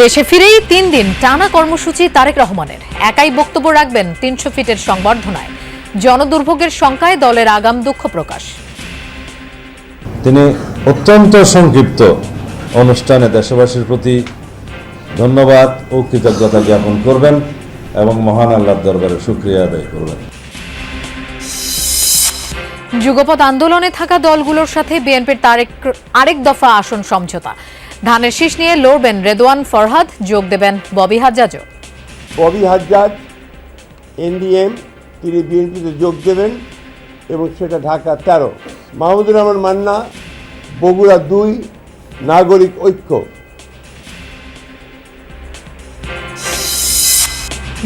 দেশে ফিরেই তিন দিন টানা কর্মসূচি তারেক রহমানের। একাই বক্তব্য রাখবেন তিনশো ফিটের সংবর্ধনায়। জনদুর্ভোগের শঙ্কায় দলের আগাম দুঃখ প্রকাশ। তিনি অত্যন্ত সংক্ষিপ্ত অনুষ্ঠানে দেশবাসীর প্রতি ধন্যবাদ ও কৃতজ্ঞতা জ্ঞাপন করবেন এবং মহান আল্লাহর দরবারে সুক্রিয়া আদায় করবেন। যুগপৎ আন্দোলনে থাকা দলগুলোর সাথে বিএনপির তারেক আরেক দফা আসন সমঝোতা। ধানের শীষ নিয়ে লড়বেন রেদওয়ান ফরহাদ যোগ দেবেন ববি হাজ্জাজও। ববি হাজ্জাজ এনডিএম তিনি বিএনপিতে যোগ দেবেন এবং সেটা ঢাকা তেরো। মাহমুদুর রহমান মান্না বগুড়া দুই নাগরিক ঐক্য।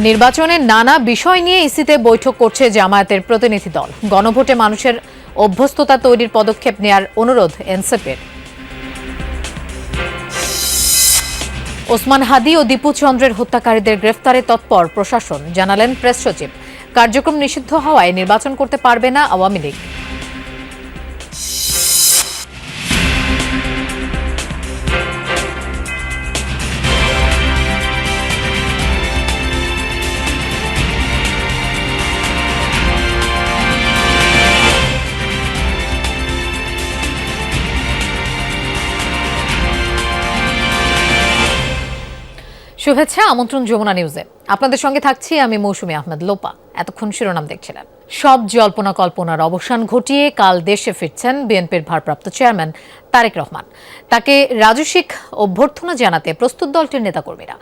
নির্বাচনের নানা বিষয় নিয়ে ইসিতে বৈঠক করছে জামায়াতের প্রতিনিধি দল। গণভোটে মানুষের অভ্যস্ততা তৈরির পদক্ষেপ নেয়ার অনুরোধ এনসিপির। ওসমান হাদি ও দীপু চন্দ্রের হত্যাকারীদের গ্রেফতারে তৎপর প্রশাসন, জানালেন প্রেস সচিব। কার্যক্রম নিষিদ্ধ হওয়ায় নির্বাচন করতে পারবে না আওয়ামী লীগ। শুভেচ্ছা, আমন্ত্রণ যমুনা নিউজে। আপনাদের সঙ্গে থাকছি আমি মৌসুমি আহমেদ লোপা। এতক্ষণ শিরোনাম দেখছিলেন। সব জল্পনা কল্পনার অবসান ঘটিয়ে কাল দেশে ফিরছেন বিএনপির ভারপ্রাপ্ত চেয়ারম্যান তারেক রহমান। তাকে রাজস্বিক অভ্যর্থনা জানাতে প্রস্তুত দলটির নেতাকর্মীরা।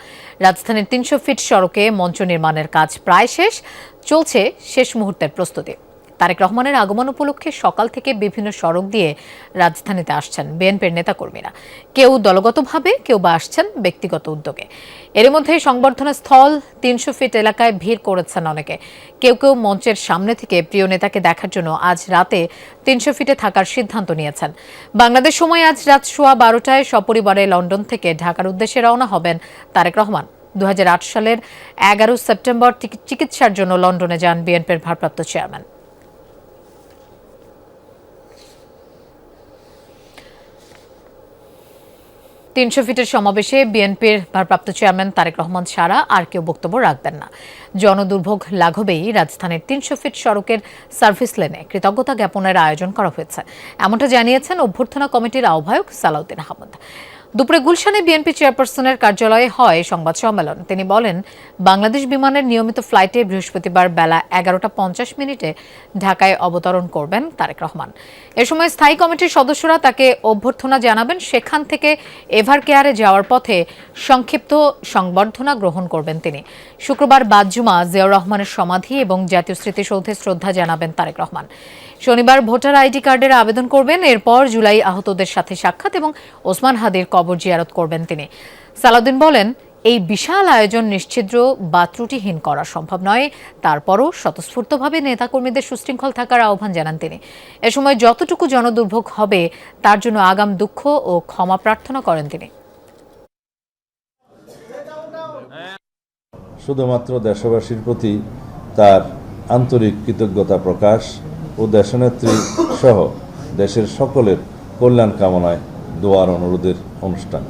রাজধানীর তিনশো ফিট সড়কে মঞ্চ নির্মাণের কাজ প্রায় শেষ। চলছে শেষ মুহূর্তের প্রস্তুতি। তারেক রহমানের আগমন উপলক্ষে সকাল থেকে বিভিন্ন সড়ক দিয়ে রাজধানীতে আসছেন বিএনপির নেতাকর্মীরা। কেউ দলগতভাবে, কেউ বা আসছেন ব্যক্তিগত উদ্যোগে। এর মধ্যে সংবর্ধনা স্থল তিনশো ফিট এলাকায় ভিড় করেছেন অনেকে। কেউ কেউ মঞ্চের সামনে থেকে প্রিয় নেতাকে দেখার জন্য আজ রাতে তিনশো ফিটে থাকার সিদ্ধান্ত নিয়েছেন। বাংলাদেশ সময় আজ রাত সোয়া বারোটায় সপরিবারে লন্ডন থেকে ঢাকার উদ্দেশ্যে রওনা হবেন তারেক রহমান। দু হাজার আট সালের এগারো সেপ্টেম্বর চিকিৎসার জন্য লন্ডনে যান বিএনপির ভারপ্রাপ্ত চেয়ারম্যান। তিনশো ফিটের সমাবেশে বিএনপির ভারপ্রাপ্ত চেয়ারম্যান তারেক রহমান ছাড়া আর কেউ বক্তব্য রাখবেন না। জনদুর্ভোগ লাঘবেই রাজধানীর তিনশো ফিট সড়কের সার্ভিস লেনে কৃতজ্ঞতা জ্ঞাপনের আয়োজন করা হয়েছে। এমনটা জানিয়েছেন অভ্যর্থনা কমিটির আহ্বায়ক সালাউদ্দিন আহমদ। দুপুরে গুলশানে বিএনপি চেয়ারপারসনের কার্যালয়ে হয় সংবাদ সম্মেলন। তিনি বলেন, বাংলাদেশ বিমানের নিয়মিত ফ্লাইটে বৃহস্পতিবার বেলা এগারোটা পঞ্চাশ মিনিটে ঢাকায় অবতরণ করবেন তারেক রহমান। এ সময় স্থায়ী কমিটির সদস্যরা তাকে অভ্যর্থনা জানাবেন। সেখান থেকে এভার কেয়ারে যাওয়ার পথে সংক্ষিপ্ত সংবর্ধনা গ্রহণ করবেন তিনি। শুক্রবার বাদজুমা জিয়াউর রহমানের সমাধি এবং জাতীয় স্মৃতিসৌধে শ্রদ্ধা জানাবেন তারেক রহমান। শনিবার ভোটার আইডি কার্ডের আবেদন করবেন, এরপর জুলাই আহতদের সাথে সাক্ষাৎ এবং ওসমান হাদির কবর জিয়ারত করবেন তিনি। সালাউদ্দিন বলেন, এই বিশাল আয়োজন নিশ্ছিদ্র বা ত্রুটিহীন করা সম্ভব নয়। তারপরও স্বতঃস্ফূর্তভাবে নেতাকর্মীদের সুশৃঙ্খল থাকার আহ্বান জানান তিনি। এ সময় যতটুকু জনদুর্ভোগ হবে, তার জন্য আগাম দুঃখ ও ক্ষমা প্রার্থনা করেন তিনি। শুধুমাত্র দেশবাসীর প্রতি তার আন্তরিক কৃতজ্ঞতা প্রকাশ ও দেশনেত্রী সহ দেশের সকলের কল্যাণ কামনায় দোয়ার অনুরোধের অনুষ্ঠান।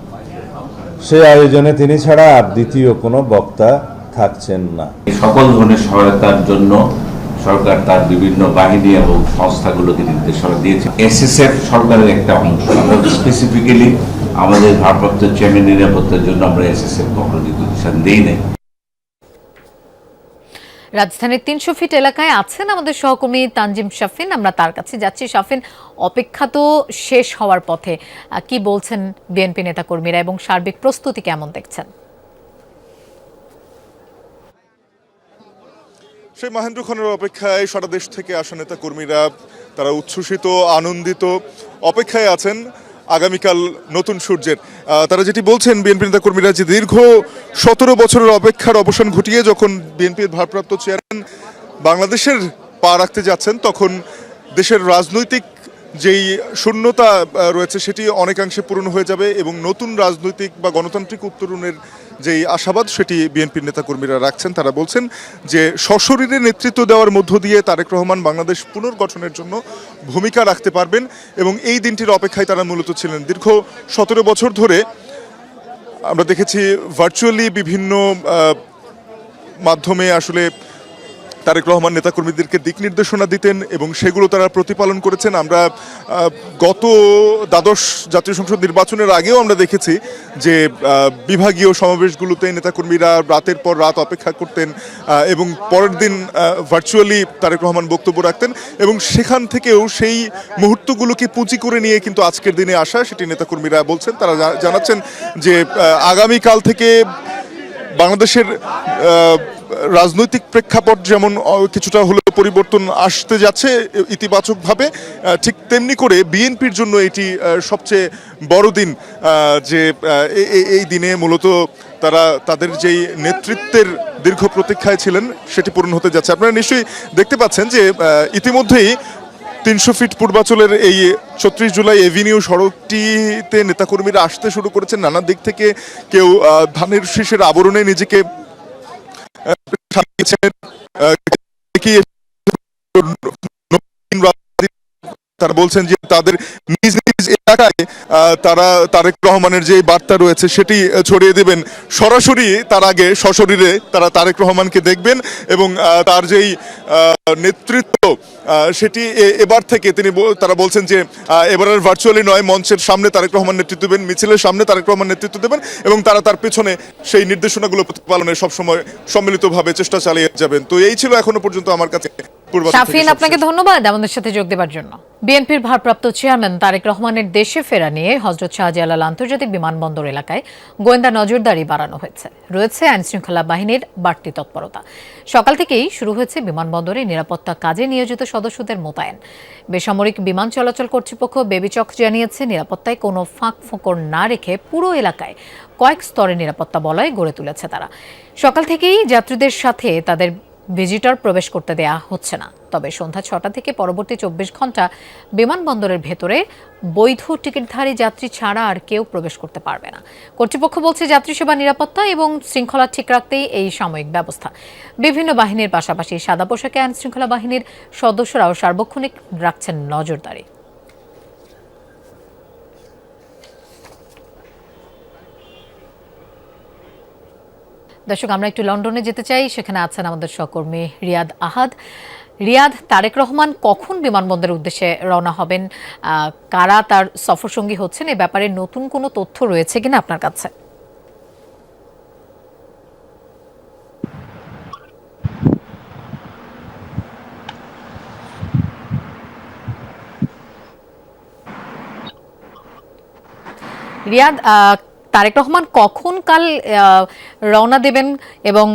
সেই আয়োজনে তিনি ছাড়া আর দ্বিতীয় কোনো বক্তা থাকছেন না। সকল ধরনের সহায়তার জন্য সরকার তার বিভিন্ন বাহিনী এবং সংস্থাগুলোকে নির্দেশনা দিয়েছে। এসএসএফ সরকারের একটা অংশ। আমরা স্পেসিফিক্যালি আমাদের ভারপ্রাপ্ত চেয়ারম্যান নিরাপত্তার জন্য আমরা এসএসএফ কখনো নির্দেশন দিই নাই। রাজধানীর তিনশো ফিট এলাকায় আছেন আমাদের সহকর্মী তানজিম শাফিন। আমরা তার কাছে যাচ্ছি। শাফিন অপেক্ষা তো শেষ হওয়ার পথে কি বলছেন বিএনপি নেতাকর্মীরা এবং সার্বিক প্রস্তুতি কেমন দেখছেন? সেই মহেন্দ্র খনের অপেক্ষায় সারা দেশ থেকে আসা নেতা কর্মীরা তারা উচ্ছ্বসিত, আনন্দিত অপেক্ষায় আছেন। আগামীকাল নতুন সূর্যের। তারা যেটি বলছেন বিএনপি নেতা কর্মীরা যে দীর্ঘ সতেরো বছরের অপেক্ষার অবসান ঘটিয়ে যখন বিএনপির ভারপ্রাপ্ত চেয়ারম্যান বাংলাদেশের পা রাখতে যাচ্ছেন, তখন দেশের রাজনৈতিক যেই শূন্যতা রয়েছে, সেটি অনেকাংশে পূরণ হয়ে যাবে এবং নতুন রাজনৈতিক বা গণতান্ত্রিক উত্তরণের যেই আশাবাদ সেটি বিএনপির নেতাকর্মীরা রাখছেন, তারা বলছেন যে সশরীরে নেতৃত্ব দেওয়ার মধ্য দিয়ে তারেক রহমান বাংলাদেশ পুনর্গঠনের জন্য ভূমিকা রাখতে পারবেন এবং এই দিনটির অপেক্ষায় তারা মূলত ছিলেন। দীর্ঘ সতেরো বছর ধরে আমরা দেখেছি ভার্চুয়ালি বিভিন্ন মাধ্যমে আসলে তারেক রহমান নেতাকর্মীদেরকে দিক নির্দেশনা দিতেন এবং সেগুলো তারা প্রতিপালন করেছেন। আমরা গত দ্বাদশ জাতীয় সংসদ নির্বাচনের আগেও আমরা দেখেছি যে বিভাগীয় সমাবেশগুলোতে নেতাকর্মীরা রাতের পর রাত অপেক্ষা করতেন এবং পরের দিন ভার্চুয়ালি তারেক রহমান বক্তব্য রাখতেন এবং সেখান থেকেও সেই মুহূর্তগুলোকে পুঁজি করে নিয়ে কিন্তু আজকের দিনে আসা সেটি নেতাকর্মীরা বলছেন। তারা জানাচ্ছেন যে আগামীকাল থেকে বাংলাদেশের রাজনৈতিক প্রেক্ষাপট যেমন কিছুটা হলেও পরিবর্তন আসতে যাচ্ছে ইতিবাচকভাবে ঠিক তেমনি করে বিএনপির জন্য এটি সবচেয়ে বড় দিন যে এই দিনে মূলত তারা তাদের যেই নেতৃত্বের দীর্ঘ প্রতীক্ষায় ছিলেন, সেটি পূরণ হতে যাচ্ছে। আপনারা নিশ্চয়ই দেখতে পাচ্ছেন যে ইতিমধ্যেই তিনশো ফিট পূর্বাচলের এই ছত্রিশ জুলাই এভিনিউ সড়কটিতে নেতাকর্মীরা আসতে শুরু করেছেন। নানা দিক থেকে কেউ ধানের শীষের আবরণে নিজেকে তারা বলছেন যে তাদের নিজ নিজ এলাকায় তারা তারেক রহমানের যে বার্তা রয়েছে সেটি ছড়িয়ে দেবেন। সরাসরি তার আগে সশরীরে তারা তারেক রহমানকে দেখবেন এবং তার যেই নেতৃত্ব সেটি এবার থেকে তিনি তারা বলছেন যে আহ, এবারের ভার্চুয়ালি নয় মঞ্চের সামনে তারেক রহমান নেতৃত্ব দেবেন মিছিলের সামনে তারেক রহমান নেতৃত্ব দেবেন এবং তারা তার পেছনে সেই নির্দেশনাগুলো প্রতিপালনে সবসময় সম্মিলিতভাবে চেষ্টা চালিয়ে যাবেন। তো এই ছিল এখনও পর্যন্ত আমার কাছে শাফিন আপনাকে ধন্যবাদ আমাদের সাথে যোগ দেওয়ার জন্য। বিএনপির ভারপ্রাপ্ত চেয়ারম্যান তারেক রহমানের দেশে ফেরা নিয়ে হজরত শাহজালাল আন্তর্জাতিক বিমানবন্দর এলাকায় গোয়েন্দা নজরদারি বাড়ানো হয়েছে। রয়েছে আইনশৃঙ্খলা বাহিনীর বাড়তি তৎপরতা। সকাল থেকেই শুরু হয়েছে বিমানবন্দরে নিরাপত্তা কাজে নিয়োজিত সদস্যদের মোতায়েন। বেসামরিক বিমান চলাচল কর্তৃপক্ষ বেবিচক জানিয়েছে, নিরাপত্তায় কোনো ফাঁক ফোঁকর না রেখে পুরো এলাকায় কয়েক স্তরে নিরাপত্তা বলয় গড়ে তুলেছে তারা। সকাল থেকেই যাত্রীদের সাথে তাদের ভিজিটর প্রবেশ করতে দেয়া হচ্ছে না। তবে সন্ধ্যা ছটা থেকে পরবর্তী চব্বিশ ঘণ্টা বিমানবন্দরের ভেতরে বৈধ টিকিটধারী যাত্রী ছাড়া আর কেউ প্রবেশ করতে পারবে না। কর্তৃপক্ষ বলছে যাত্রী সেবা নিরাপত্তা এবং শৃঙ্খলা ঠিক রাখতেই এই সাময়িক ব্যবস্থা। বিভিন্ন বাহিনীর পাশাপাশি সাদা পোশাকে আইন শৃঙ্খলা বাহিনীর সদস্যরাও সার্বক্ষণিক রাখছেন নজরদারি। দর্শক, আমরা একটু লন্ডনে যেতে চাই। সেখানে আছেন আমাদের সহকর্মী রিয়াদ আহাদ। রিয়াদ, তারেক রহমান কখন বিমানবন্দরের উদ্দেশ্যে রওনা হবেন? কারা তার সফরসঙ্গী হচ্ছেন? এ ব্যাপারে নতুন কোনো তথ্য রয়েছে কিনা আপনার কাছে? রিয়াদ তারেক রহমান কখন কাল রওনা দেবেন এবং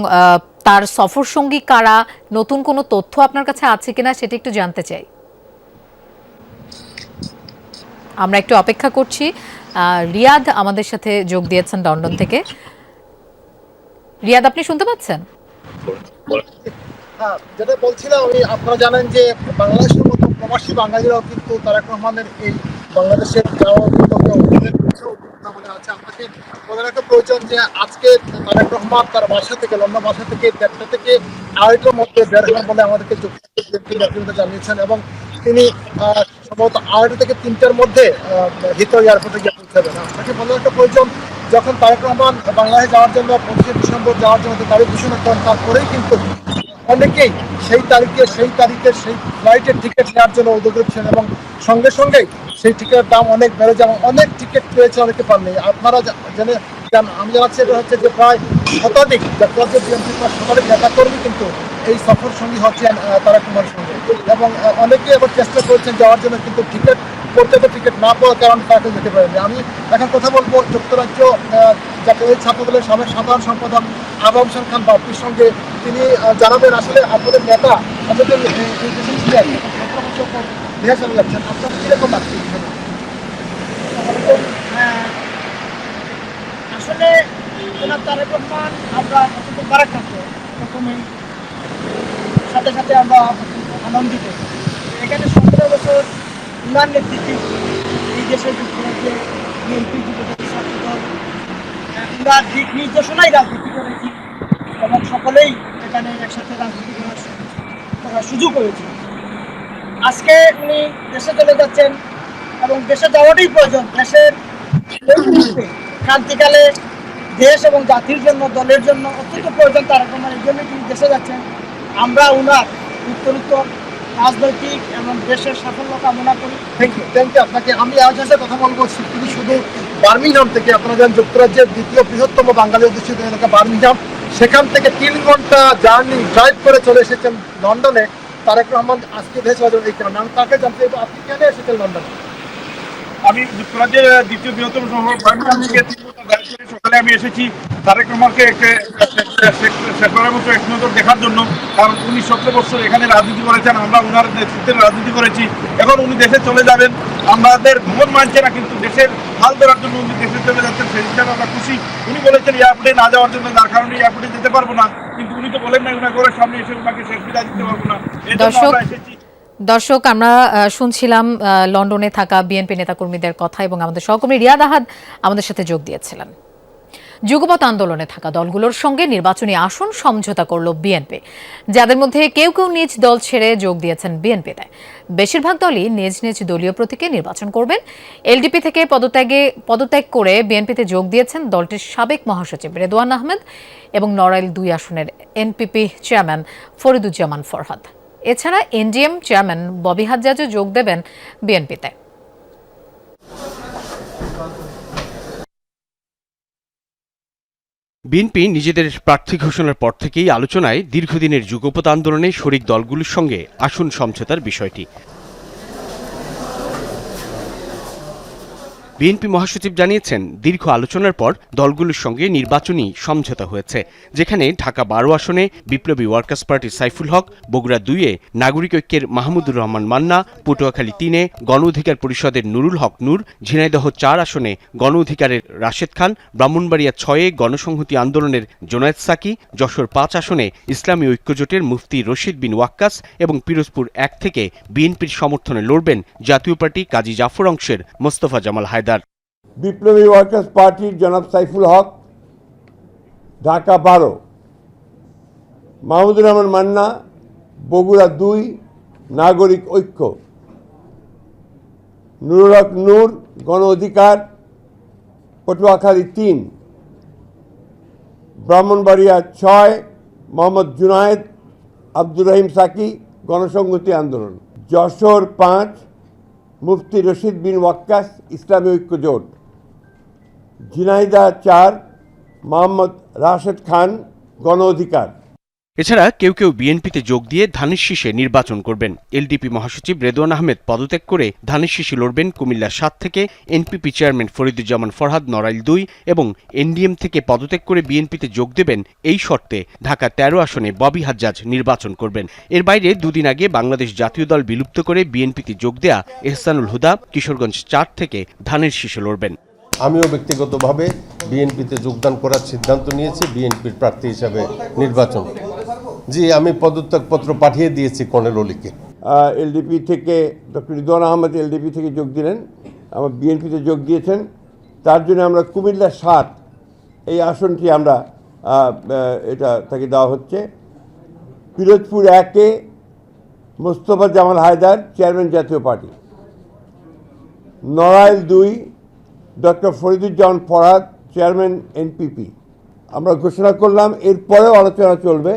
তার সফর সঙ্গী কারা? নতুন কোনো তথ্য আপনার কাছে আছে কিনা সেটা একটু জানতে চাই। আমরা একটু অপেক্ষা করছি। রিয়াদ আমাদের সাথে যোগ দিয়েছেন লন্ডন থেকে। রিয়াদ, আপনি শুনতে পাচ্ছেন? হ্যাঁ যেটা বলছিলাম, আমি, আপনারা জানেন যে বাংলাদেশের মতো প্রবাসী বাঙালিরাও কিন্তু তারেক রহমানের এই বাংলাদেশের বলে আছে। আপনাকে বলে রাখা প্রয়োজন যে আজকে তারেক রহমান তার বাসা থেকে, লন্ডন বাসা থেকে, দেড়টা থেকে আড়াইটার মধ্যে বের হবেন বলে আমাদেরকে নেতৃত্ব জানিয়েছেন এবং তিনি সম্ভবত আড়াইটা থেকে তিনটার মধ্যে হিত এয়ারপোর্টে গিয়ে পৌঁছাবেন। আপনাকে বলে রাখা প্রয়োজন, যখন তারেক রহমান বাংলাদেশে যাওয়ার জন্য পঁচিশে ডিসেম্বর যাওয়ার জন্য তারিখ ঘোষণা করেন তারপরেই কিন্তু অনেকেই সেই তারিখে সেই তারিখে, সেই ফ্লাইটের টিকিট নেওয়ার জন্য উদ্যোগ ছিলেন এবং সঙ্গে সঙ্গে সেই টিকিটের দাম অনেক বেড়ে যায় এবং অনেক টিকিট পেয়েছে অনেকে পাননি আপনারা জেনে আমি জানাচ্ছি এটা হচ্ছে যে প্রায় শতাধিক জাতীয় বিএনপি শতাধিক নেতাকর্মী কিন্তু এই সফর সঙ্গী হচ্ছেন তারা কুমার সঙ্গে। এবং অনেকে এবার চেষ্টা করছেন যাওয়ার জন্য কিন্তু টিকিট পর্যাপ্ত টিকিট না পাওয়ার কারণে তাকে যেতে পারেনি আমি এখন কথা বলব যুক্তরাজ্য জাতীয় ছাত্র দলের সাবেক সাধারণ সম্পাদক আবু হোসেন খান বাপ্পির সঙ্গে তিনি জানাবেন আসলে আপনাদের নেতা হ্যাঁ, আসলে আমরা সাথে সাথে আমরা আনন্দিত। এখানে সতেরো বছর উনার নেতৃত্বে এই দেশের যুক্তরাজ্যে বিএনপি দিক নির্দেশনাই রাজনীতি করেছি এবং সকলেই এখানে একসাথে রাজনীতি করার সুযোগ হয়েছে আজকে উনি দেশে চলে যাচ্ছেন এবং দেশে যাওয়াটাই প্রয়োজন। দেশের ক্রান্তিকালে দেশ এবং জাতির জন্য, দলের জন্য অত্যন্ত প্রয়োজন তারেক রহমান এই জন্য তিনি দেশে যাচ্ছেন। আমরা ওনার উত্তরোত্তর রাজনৈতিক এবং দেশের সাফল্য কামনা করি। থ্যাংক ইউ থ্যাংক ইউ আপনাকে আমি আজ সাথে কথা বলব শুধু শুধু বার্মিংহাম থেকে। আপনারা জানেন যুক্তরাজ্যের দ্বিতীয় বৃহত্তম বাঙালি অধ্যুষিত এলাকা বার্মিংহাম। সেখান থেকে তিন ঘণ্টা জার্নি ড্রাইভ করে চলে এসেছেন লন্ডনে। তারেক রহমান আজকে দেশ এই কারণে। আমি তাকে জানতে চাইব? আপনি কেন এসেছেন লন্ডনে? আমি যুক্তরাজ্যের দ্বিতীয় বৃহত্তম শহর সকালে আমি এসেছি। তারেক রহমানকে একে- মতো এক নজর দেখার জন্য কারণ উনি সতেরো বছর এখানে রাজনীতি করেছেন আমরা ওনার নেতৃত্বে রাজনীতি করেছি। এখন উনি দেশে চলে যাবেন আমাদের মন মানছে না কিন্তু দেশের হাল ধরার জন্য উনি দেশে চলে যাচ্ছেন সেই হিসাবে আমরা খুশি। উনি বলেছেন এয়ারপোর্টে না যাওয়ার জন্য যার কারণে এয়ারপোর্টে যেতে পারব না। কিন্তু উনি তো বলেন না ওনার ঘরের সামনে এসে ওনাকে শেষ বিদায় দিতে পারব না। এই জন্য আমরা এসেছি। দর্শক আমরা শুনছিলাম আহ, লন্ডনে থাকা বিএনপি নেতাকর্মীদের কথা এবং আমাদের সহকর্মী রিয়াদ আহাদ আমাদের সাথে যোগ দিয়েছিলেন। যুগপৎ আন্দোলনে থাকা দলগুলোর সঙ্গে নির্বাচনী আসন সমঝোতা করল বিএনপি। যাদের মধ্যে কেউ কেউ নিজ দল ছেড়ে যোগ দিয়েছেন বিএনপিতে। বেশিরভাগ দলই নিজ নিজ দলীয় প্রতীকে নির্বাচন করবেন। এলডিপি থেকে পদত্যাগে, পদত্যাগ করে বিএনপিতে যোগ দিয়েছেন দলটির সাবেক মহাসচিব রেদওয়ান আহমেদ এবং নড়াইল দুই আসনের এনপিপি চেয়ারম্যান ফরিদুজ্জামান ফরহাদ। এছাড়া এনডিএম চেয়ারম্যান ববি হাজ্জাজও যোগ দেবেন বিএনপিতে। বিএনপি নিজেদের প্রার্থী ঘোষণার পর থেকেই আলোচনায় দীর্ঘদিনের যুগপথ আন্দোলনে শরিক দলগুলোর সঙ্গে আসন সমঝোতার বিষয়টি। বিএনপি মহাসচিব জানিয়েছেন, দীর্ঘ আলোচনার পর দলগুলোর সঙ্গে নির্বাচনী সমঝোতা হয়েছে, যেখানে ঢাকা বারো আসনে বিপ্লবী ওয়ার্কার্স পার্টির সাইফুল হক, বগুড়া দুইয়ে নাগরিক ঐক্যের মাহমুদুর রহমান মান্না, পটুয়াখালী তিনে গণ অধিকার পরিষদের নুরুল হক নূর, ঝিনাইদহ চার আসনে গণ অধিকারের রাশেদ খান, ব্রাহ্মণবাড়িয়া ছয়ে গণসংহতি আন্দোলনের জোনায়েদ সাকি, যশোর পাঁচ আসনে ইসলামী ঐক্যজোটের মুফতি রশিদ বিন ওয়াক্কাস এবং পিরোজপুর এক থেকে বিএনপির সমর্থনে লড়বেন জাতীয় পার্টি কাজী জাফর অংশের মোস্তফা জামাল হায়দার। বিপ্লবী ওয়ার্কার্স পার্টির জনাব সাইফুল হক, ঢাকা বারো। মাহমুদুর রহমান মান্না, বগুড়া দুই, নাগরিক ঐক্য। নুরুল হক নূর, গণ অধিকার, পটুয়াখালী তিন। ব্রাহ্মণবাড়িয়া ছয়, মোহাম্মদ জুনায়েদ, আব্দুর রহিম সাকি, গণসংহতি আন্দোলন। যশোর পাঁচ, মুফতি রশিদ বিন ওয়াক্কাস, ইসলামী ঐক্য জোট। ঝিনাইদা চার, মোহাম্মদ রাশেদ খান, গণ অধিকার। এছাড়া কেউ কেউ বিএনপিতে যোগ দিয়ে ধানের শীষে নির্বাচন করবেন। এলডিপি মহাসচিব রেদওয়ান আহমেদ পদত্যাগ করে ধানের শীষে লড়বেন কুমিল্লা সাত থেকে এনপিপি চেয়ারম্যান ফরিদুজ্জামান ফরহাদ, নড়াইল দুই এবং এনডিএম থেকে পদত্যাগ করে বিএনপিতে যোগ দেবেন এই শর্তে ঢাকা তেরো আসনে ববি হাজ্জাজ নির্বাচন করবেন। এর বাইরে দুদিন আগে বাংলাদেশ জাতীয় দল বিলুপ্ত করে বিএনপিতে যোগ দেয়া এহসানুল হুদা কিশোরগঞ্জ চার থেকে ধানের শীষে লড়বেন। আমিও ব্যক্তিগতভাবে বিএনপিতে যোগদান করার সিদ্ধান্ত নিয়েছি, বিএনপির প্রার্থী হিসাবে নির্বাচন। জি, আমি পদত্যাগপত্র পাঠিয়ে দিয়েছি কর্নেল অলিকে। এলডিপি থেকে ডক্টর রিদওয়ান আহমেদ এলডিপি থেকে যোগ দিলেন, আমার বিএনপিতে যোগ দিয়েছেন। তার জন্য আমরা কুমিল্লা সাত, এই আসনটি আমরা এটা তাকে দেওয়া হচ্ছে। Pirojpur A K Mostafa Jamal Haider, chairman Jatiya Party. Narail দুই doctor Fariduzzaman Farad, chairman NPP. আমরা ঘোষণা করলাম, এরপরেও আলোচনা চলবে।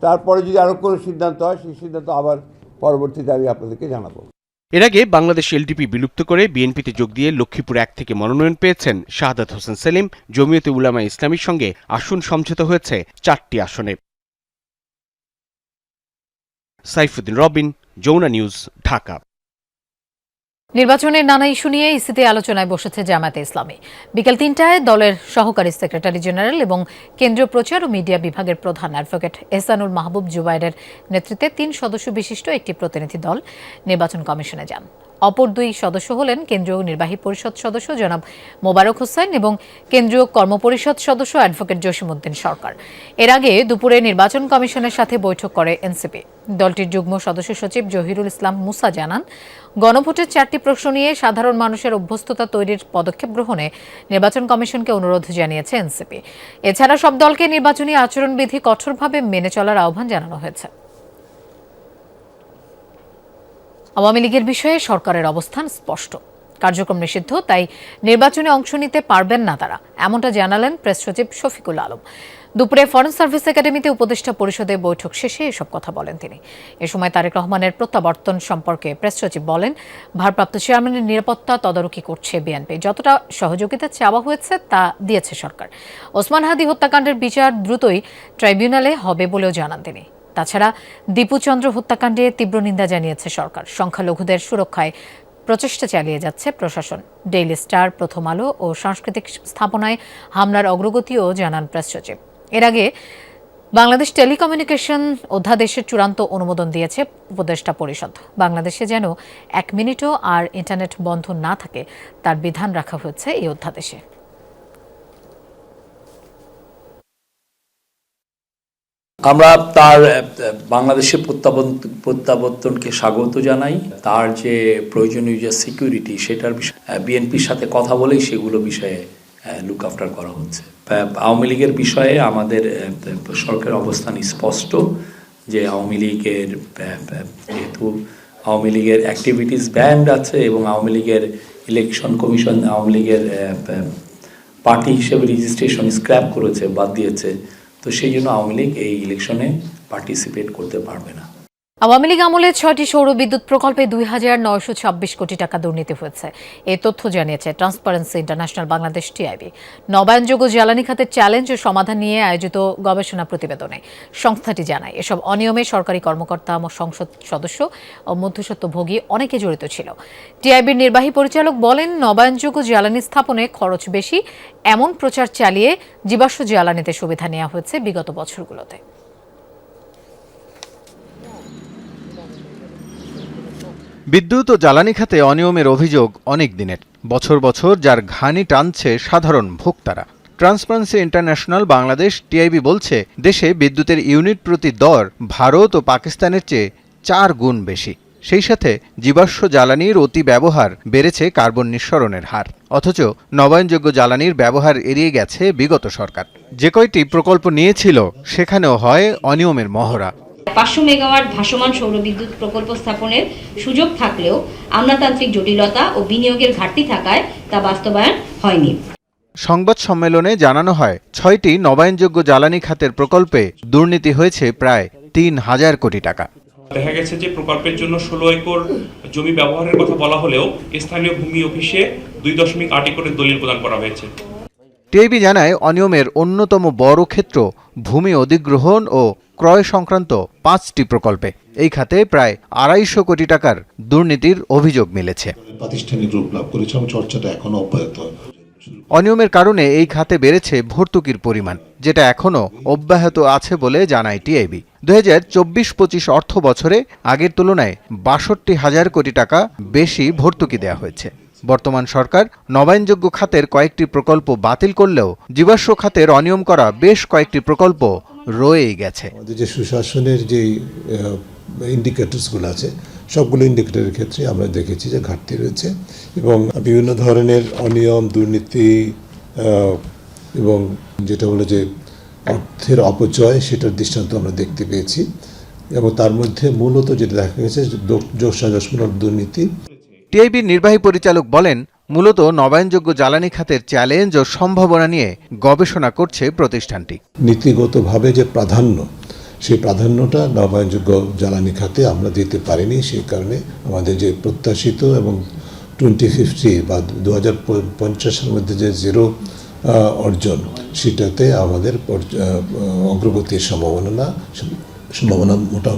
তারপরে যদি আরও কোনো সিদ্ধান্ত হয়, সেই সিদ্ধান্ত আবার পরবর্তীতে আমি আপনাদেরকে জানাব। এর আগে বাংলাদেশ এলডিপি বিলুপ্ত করে বিএনপিতে যোগ দিয়ে লক্ষ্মীপুর এক থেকে মনোনয়ন পেয়েছেন শাহাদাত হোসেন সেলিম। জমিয়তে উলামা ইসলামীর সঙ্গে আসন সমঝোতা হয়েছে চারটি আসনে। সাইফুদ্দিন রবিন যৌনা নিউজ, ঢাকা। নির্বাচনের নানা ইস্যু নিয়ে ইসিতে আলোচনায় বসেছে জামায়াতে ইসলামী। বিকেল তিনটায় দলের সহকারী সেক্রেটারি জেনারেল এবং কেন্দ্রীয় প্রচার ও মিডিয়া বিভাগের প্রধান অ্যাডভোকেট এহসানুল মাহবুব জুবাইরের নেতৃত্বে তিন সদস্য বিশিষ্ট একটি প্রতিনিধি দল নির্বাচন কমিশনে যান। অপর দুই সদস্য হলেন কেন্দ্রীয় নির্বাহী পরিষদ সদস্য জনাব মোবারক হোসেন এবং কেন্দ্রীয় কর্মপরিষদ সদস্য অ্যাডভোকেট জসিমউদ্দিন সরকার। এর আগে দুপুরে নির্বাচন কমিশনের সাথে বৈঠক করে এনসিপি। দলটির যুগ্ম সদস্য সচিব জহিরুল ইসলাম মুসা জানান, গণভোটের চারটি প্রশ্ন নিয়ে সাধারণ মানুষের অভ্যস্ততা তৈরির পদক্ষেপ গ্রহণে নির্বাচন কমিশনকে অনুরোধ জানিয়েছে এনসিপি। এছাড়া সব দলকে নির্বাচনী আচরণবিধি কঠোরভাবে মেনে চলার আহ্বান জানানো হয়েছে। আওয়ামী লীগের বিষয়ে সরকারের অবস্থান স্পষ্ট। কার্যক্রম নিষিদ্ধ, তাই নির্বাচনে অংশ নিতে পারবেন না তারা, এমনটা জানালেন প্রেস সচিব শফিকুল আলম। দুপুরে ফরেন সার্ভিস একাডেমিতে উপদেষ্টা পরিষদে বৈঠক শেষে এসব কথা বলেন তিনি। এ সময় তারেক রহমানের প্রত্যাবর্তন সম্পর্কে প্রেস সচিব বলেন, ভারপ্রাপ্ত চেয়ারম্যানের নিরাপত্তা তদারকি করছে বিএনপি। যতটা সহযোগিতা চাওয়া হয়েছে, তা দিয়েছে সরকার। ওসমান হাদি হত্যাকাণ্ডের বিচার দ্রুতই ট্রাইব্যুনালে হবে বলেও জানান তিনি। তাছাড়া দীপুচন্দ্র হত্যাকাণ্ডে তীব্র নিন্দা জানিয়েছে সরকার। সংখ্যালঘুদের সুরক্ষায় প্রচেষ্টা চালিয়ে যাচ্ছে প্রশাসন। ডেইলি স্টার, প্রথম আলো ও সাংস্কৃতিক স্থাপনায় হামলার অগ্রগতিও জানান প্রেস সচিব। এর আগে বাংলাদেশ টেলিকমিউনিকেশন অধ্যাদেশের চূড়ান্ত অনুমোদন দিয়েছে উপদেষ্টা পরিষদ। বাংলাদেশে যেন এক মিনিটও আর ইন্টারনেট বন্ধ না থাকে, তার বিধান রাখা হয়েছে এই অধ্যাদেশে। আমরা তার আহ, বাংলাদেশের প্রত্যাবর্তন প্রত্যাবর্তনকে স্বাগত জানাই। তার যে প্রয়োজনীয় যে সিকিউরিটি সেটার বিষয়ে বিএনপির সাথে কথা বলেই সেগুলো বিষয়ে লুক আফটার করা হচ্ছে। আওয়ামী লীগের বিষয়ে আমাদের সরকারের অবস্থান স্পষ্ট যে আওয়ামী লীগের যেহেতু আওয়ামী লীগের অ্যাক্টিভিটিস ব্যান্ড আছে এবং আওয়ামী লীগের ইলেকশন কমিশন আওয়ামী লীগের পার্টি হিসেবে রেজিস্ট্রেশন স্ক্র্যাপ করেছে বাদ দিয়েছে। তো সেই জন্য আওয়ামী লীগ এই ইলেকশনে পার্টিসিপেট করতে পারবে না। আওয়ামী লীগ আমলে ছয়টি সৌর বিদ্যুৎ প্রকল্পে দুই হাজার নয়শো ছাব্বিশ কোটি টাকা দুর্নীতি হয়েছে। এই তথ্য জানিয়েছে ট্রান্সপারেন্সি ইন্টারন্যাশনাল বাংলাদেশ টিআইবি নবায়নযোগ্য জ্বালানি খাতের চ্যালেঞ্জ ও সমাধান নিয়ে আয়োজিত গবেষণা প্রতিবেদনে সংস্থাটি জানায়, এসব অনিয়মে সরকারি কর্মকর্তা ও সংসদ সদস্য ও মধ্যস্বত্বভোগী অনেকে জড়িত ছিল। টিআইবির নির্বাহী পরিচালক বলেন, নবায়নযোগ্য জ্বালানি স্থাপনে খরচ বেশি, এমন প্রচার চালিয়ে জীবাশ্ম জ্বালানিতে সুবিধা নেওয়া হয়েছে বিগত বছরগুলোতে। বিদ্যুৎ ও জ্বালানি খাতে অনিয়মের অভিযোগ অনেক দিনের। বছর বছর যার ঘানি টানছে সাধারণ ভোক্তারা। ট্রান্সপারেন্সি ইন্টারন্যাশনাল বাংলাদেশ টিআইবি বলছে, দেশে বিদ্যুতের ইউনিট প্রতি দর ভারত ও পাকিস্তানের চেয়ে চার গুণ বেশি। সেই সাথে জীবাশ্ম জ্বালানির অতি ব্যবহার বেড়েছে কার্বন নিঃসরণের হার। অথচ নবায়নযোগ্য জ্বালানির ব্যবহার এড়িয়ে গেছে বিগত সরকার। যে কয়টি প্রকল্প নিয়েছিল, সেখানেও হয় অনিয়মের মহড়া। পাঁচশো মেগাওয়াট ভাসমান সৌরবিদ্যুৎ প্রকল্প স্থাপনের সুযোগ থাকলেও আমলাতান্ত্রিক জটিলতা ও বিনিয়োগের ঘাটতি থাকায় তা বাস্তবায়ন হয়নি। সংবাদ সম্মেলনে জানানো হয় ছয়টি নবায়নযোগ্য জ্বালানি খাতের প্রকল্পে দুর্নীতি হয়েছে প্রায় তিন হাজার কোটি টাকা। দেখা গেছে যে প্রকল্পের জন্য ষোলো একর জমি ব্যবহারের কথা বলা হলেও স্থানীয় ভূমি অফিসে দুই দশমিক আট একরের দলিল প্রদান করা হয়েছে। টিআইবি জানায় অনিয়মের অন্যতম বড় ক্ষেত্র ভূমি অধিগ্রহণ ও ক্রয় সংক্রান্ত পাঁচটি প্রকল্পে। এই খাতে প্রায় আড়াইশো কোটি টাকার দুর্নীতির অভিযোগ মিলেছে। প্রাতিষ্ঠানিক রূপ লাভ করেছে এবং চর্চাটা এখনও অব্যাহত। অনিয়মের কারণে এই খাতে বেড়েছে ভর্তুকির পরিমাণ যেটা এখনও অব্যাহত আছে বলে জানায় টিআইবি। দু হাজার চব্বিশ পঁচিশ অর্থ বছরে আগের তুলনায় বাষট্টি হাজার কোটি টাকা বেশি ভর্তুকি দেওয়া হয়েছে। বর্তমান সরকার নবায়নযোগ্য খাতের কয়েকটি প্রকল্প বাতিল করলেও জীবাশ্ম খাতের অনিয়ম করা বেশ কয়েকটি প্রকল্প রয়েই গেছে। আমাদের যে সুশাসনের যে ইন্ডিকেটরসগুলো আছে সবগুলো ইন্ডিকেটরের ক্ষেত্রে আমরা দেখেছি যে ঘাটতি রয়েছে এবং বিভিন্ন ধরনের অনিয়ম দুর্নীতি এবং যেটা হলো যে অর্থের অপচয় সেটার দৃষ্টান্ত আমরা দেখতে পেয়েছি। এবং তার মধ্যে মূলত যেটা দেখা গেছে যোগ সাজসমূলক দুর্নীতি। টিআইবির নির্বাহী পরিচালক বলেন মূলত নবায়নযোগ্য জ্বালানি খাতের চ্যালেঞ্জ ও সম্ভাবনা নিয়ে গবেষণা করছে প্রতিষ্ঠানটি। নীতিগতভাবে যে প্রাধান্য সেই প্রাধান্যটা নবায়নযোগ্য জ্বালানি খাতে আমরা দিতে পারিনি সেই কারণে আমাদের যে প্রত্যাশিত এবং টোয়েন্টি ফিফটি বা দু হাজার পঞ্চাশের মধ্যে যে জিরো অর্জন সেটাতে আমাদের অগ্রগতির সম্ভাবনা না সম্ভাবনা মোটা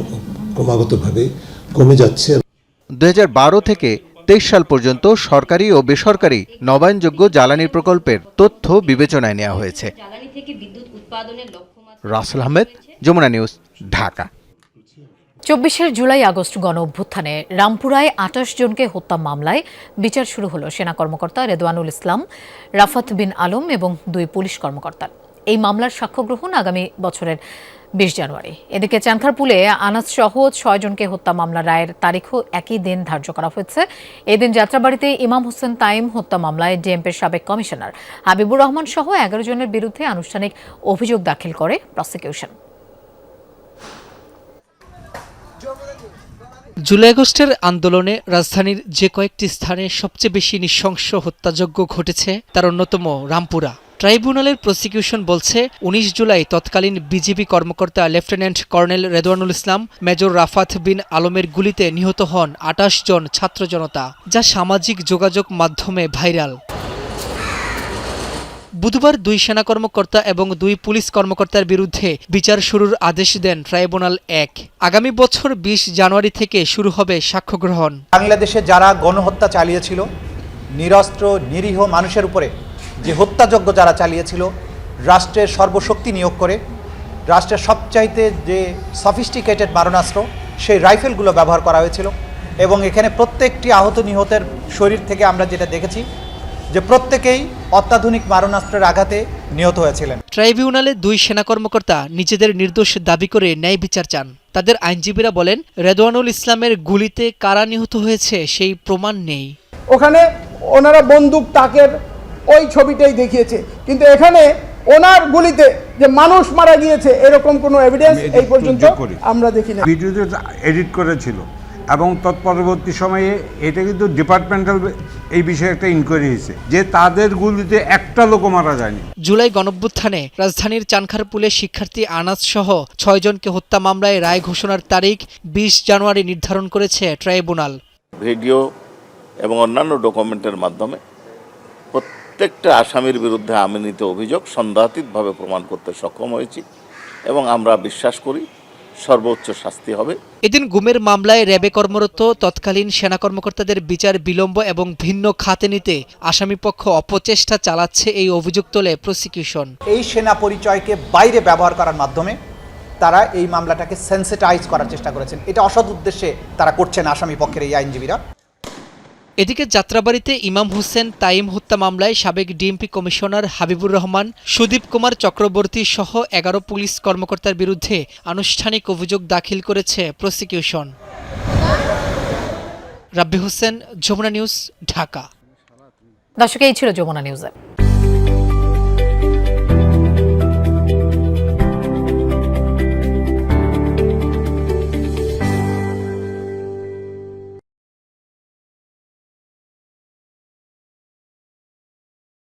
ক্রমাগতভাবে কমে যাচ্ছে। দু হাজার বারো থেকে সাল পর্যন্ত সরকারি ও বেসরকারি নবায়নযোগ্য জ্বালানি প্রকল্পের তথ্য বিবেচনায় নেওয়া হয়েছে। রাসেল আহমেদ, যমুনা নিউজ, ঢাকা। চব্বিশের জুলাই আগস্ট গণ অভ্যুত্থানে রামপুরায় আটাশ জনকে হত্যা মামলায় বিচার শুরু হলো সেনা কর্মকর্তা রেদওয়ানুল ইসলাম, রাফাত বিন আলম এবং দুই পুলিশ কর্মকর্তার এই মামলার সাক্ষ্য গ্রহণ আগামী বছরের বিশ জানুয়ারি। এদিকে চানখারপুলে আনাজ সহ ছয়জনকে হত্যা মামলা রায়ের তারিখও একই দিন ধার্য করা হয়েছে। এদিন যাত্রাবাড়িতে ইমাম হোসেন তাইম হত্যা মামলায় ডিএমপির সাবেক কমিশনার হাবিবুর রহমান সহ এগারো জনের বিরুদ্ধে আনুষ্ঠানিক অভিযোগ দাখিল করে প্রসিকিউশন। জুলাই আগস্টের আন্দোলনে রাজধানীর যে কয়েকটি স্থানে সবচেয়ে বেশি নৃশংস হত্যাযজ্ঞ ঘটেছে, তার অন্যতম রামপুরা। ট্রাইব্যুনালের প্রসিকিউশন বলছে, উনিশ জুলাই তৎকালীন বিজিবি কর্মকর্তা lieutenant colonel Redwanul Islam, major Rafat Bin আলমের গুলিতে নিহত হন আটাশ জন ছাত্র জনতা, যা সামাজিক যোগাযোগ মাধ্যমে ভাইরাল। বুধবার দুই সেনা কর্মকর্তা এবং দুই পুলিশ কর্মকর্তার বিরুদ্ধে বিচার শুরুর আদেশ দেন ট্রাইব্যুনাল এক। আগামী বছর বিশ জানুয়ারি থেকে শুরু হবে সাক্ষ্য গ্রহণ। বাংলাদেশে যারা গণহত্যা চালিয়েছিল, নিরস্ত্র, নিরীহ মানুষের উপরে যে হত্যাযজ্ঞ যারা চালিয়েছিল রাষ্ট্রের সর্বশক্তি নিয়োগ করে রাষ্ট্রের সবচাইতে যে সফিস্টিকেটেড মারণাস্ত্র সেই রাইফেলগুলো ব্যবহার করা হয়েছিল এবং এখানে প্রত্যেকটি আহত নিহতের শরীর থেকে আমরা যেটা দেখেছি যে প্রত্যেকেই অত্যাধুনিক মারণাস্ত্রের আঘাতে নিহত হয়েছিলেন। ট্রাইব্যুনালে দুই সেনা কর্মকর্তা নিজেদের নির্দোষ দাবি করে ন্যায় বিচার চান। তাদের আইনজীবীরা বলেন রেদওয়ানুল ইসলামের গুলিতে কারা নিহত হয়েছে সেই প্রমাণ নেই। ওখানে ওনারা বন্দুক তাকের ওই ছবিটাই দেখিয়েছে। কিন্তু এখানে ওনার গুলিতে যে মানুষ মারা গিয়েছে এরকম কোনো এভিডেন্স এই পর্যন্ত আমরা দেখি না ভিডিওতে এডিট করেছিল। এবং তৎপরবর্তী সময়ে এটা কিন্তু ডিপার্টমেন্টাল এই বিষয়ে একটা ইনকোয়ারি হয়েছে যে তাদের গুলিতে একটা লোকও মারা যায়নি। জুলাই গণভ্যুত্থানে রাজধানীর চানখারপুলে শিক্ষার্থী আনাস সহ ছয়জনকে হত্যা মামলায় রায় ঘোষণার তারিখ বিশ জানুয়ারি নির্ধারণ করেছে ট্রাইব্যুনাল। ভিডিও এবং অন্যান্য ডকুমেন্টের মাধ্যমে প্রত্যেকটা আসামির বিরুদ্ধে আমিনিত অভিযোগ সন্দেহাতীতভাবে প্রমাণ করতে সক্ষম হয়েছি এবং আমরা বিশ্বাস করি সর্বোচ্চ শাস্তি হবে। এদিন গুমের মামলায় র্যাবে কর্মরত তৎকালীন সেনা কর্মকর্তাদের বিচার বিলম্ব এবং ভিন্ন খাতে নিতে আসামিপক্ষ অপচেষ্টা চালাচ্ছে এই অভিযোগ তোলে প্রসিকিউশন। এই সেনা পরিচয়কে বাইরে ব্যবহার করার মাধ্যমে তারা এই মামলাটাকে সেন্সিটাইজ করার চেষ্টা করেছেন। এটা অসৎ উদ্দেশ্যে তারা করছেন আসামি পক্ষের এই আইনজীবীরা। এদিকে যাত্রাবাড়িতে ইমাম হোসেন তাইম হত্যা মামলায় সাবেক ডিএমপি কমিশনার হাবিবুর রহমান, সুদীপ কুমার চক্রবর্তী সহ এগারো পুলিশ কর্মকর্তার বিরুদ্ধে আনুষ্ঠানিক অভিযোগ দাখিল করেছে প্রসিকিউশন। রাব্বি হোসেন, যমুনা নিউজ, ঢাকা। দর্শক, এই ছিল যমুনা নিউজে।